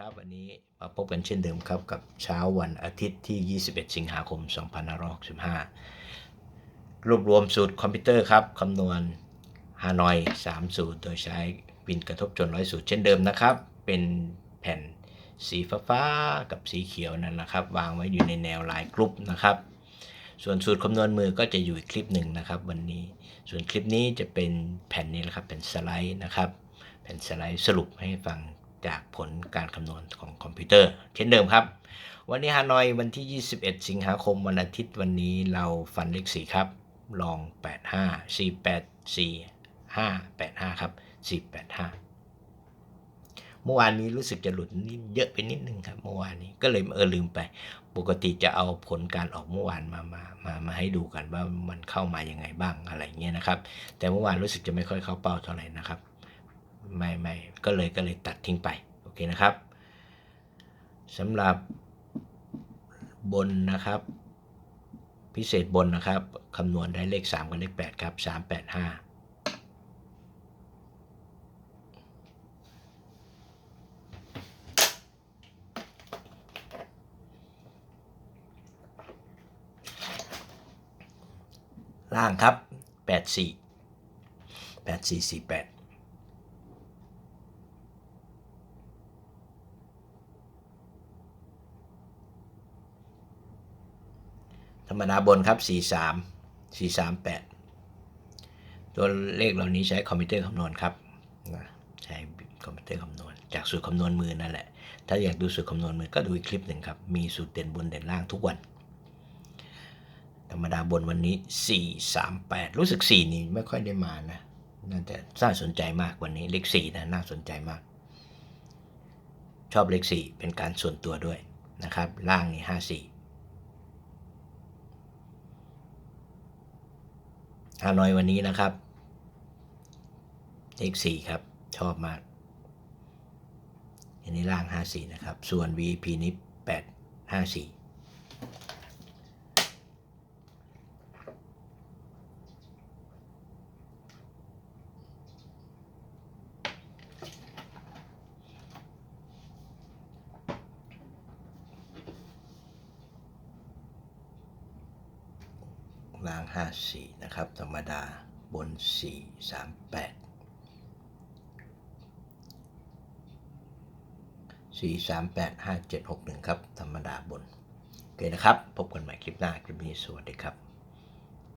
ครับวันนี้มาพบกันเช่นเดิมครับกับเช้าวันอาทิตย์ที่ 21 สิงหาคม 2565 รวบรวมสูตรคอมพิวเตอร์ครับคำนวณฮานอย 3 สูตร โดยใช้วินกระทบจนร้อยสูตรเช่นเดิมนะครับ เป็นแผ่นสีฟ้าๆกับสีเขียวนั่นนะครับ วางไว้อยู่ในแนวลายกรุ๊ปนะครับ ส่วนสูตรคำนวณมือก็จะอยู่อีกคลิปหนึ่งนะครับ วันนี้ ส่วนคลิปนี้จะเป็นแผ่นนี้นะครับเป็นสไลด์นะครับ แผ่นสไลด์สรุปให้ฟัง จากผลการคำนวณของคอมพิวเตอร์ เช่นเดิมครับ วันนี้ฮานอยวันที่ 21 สิงหาคมวันอาทิตย์วันนี้เราฟันเลข4ครับ ลอง 85 48 4 5 85 ครับ 485 เมื่อวานนี้รู้สึกจะหลุดนิดเยอะไปนิดนึงครับ เมื่อวานนี้ก็เลยเออลืมไป ปกติจะเอาผลการออกเมื่อวานมามามามาให้ดูกันว่ามันเข้ามาอยังไงบ้างอะไรเงี้ยนะครับ แต่เมื่อวานรู้สึกจะไม่ค่อยเข้าเป้าเท่าไหร่นะครับ ไม่ไม่ก็เลยก็เลยตัดทิ้งไป โอเคนะครับสำหรับบนนะครับ พิเศษบนนะครับคำนวณได้เลข 3 กับเลข 8 ครับ 3 8 5ล่างครับ 84 8448 ธรรมดาบนครับ 43 438 ตัวเลขเหล่านี้ใช้คอมพิวเตอร์คำนวณครับนะใช้คอมพิวเตอร์คำนวณ จากสูตรคำนวณมือนั่นแหละ ถ้าอยากดูสูตรคำนวณมือก็ดูอีกคลิปหนึ่งครับ มีสูตรเด่นบนเด่นล่างทุกวัน ธรรมดาบนวันนี้ 438 รู้สึก 4 นี่ไม่ค่อยได้มานะน่าจะน่าสนใจมากวันนี้เลข4นะน่าสนใจมาก ชอบเลข4เป็นการส่วนตัวด้วยนะครับ ล่างนี่54 ฮานอยวันนี้นะครับเลข4ครับ ชอบมาก อันนี้ล่าง54นะครับ ส่วน VP นี้854 ล่าง 54 นะครับ ธรรมดาบน 4 3 8 4 3 8 5 7 6 1 ครับ ธรรมดาบน โอเคนะครับ พบกันใหม่คลิปหน้า คลิปนี้ สวัสดีครับ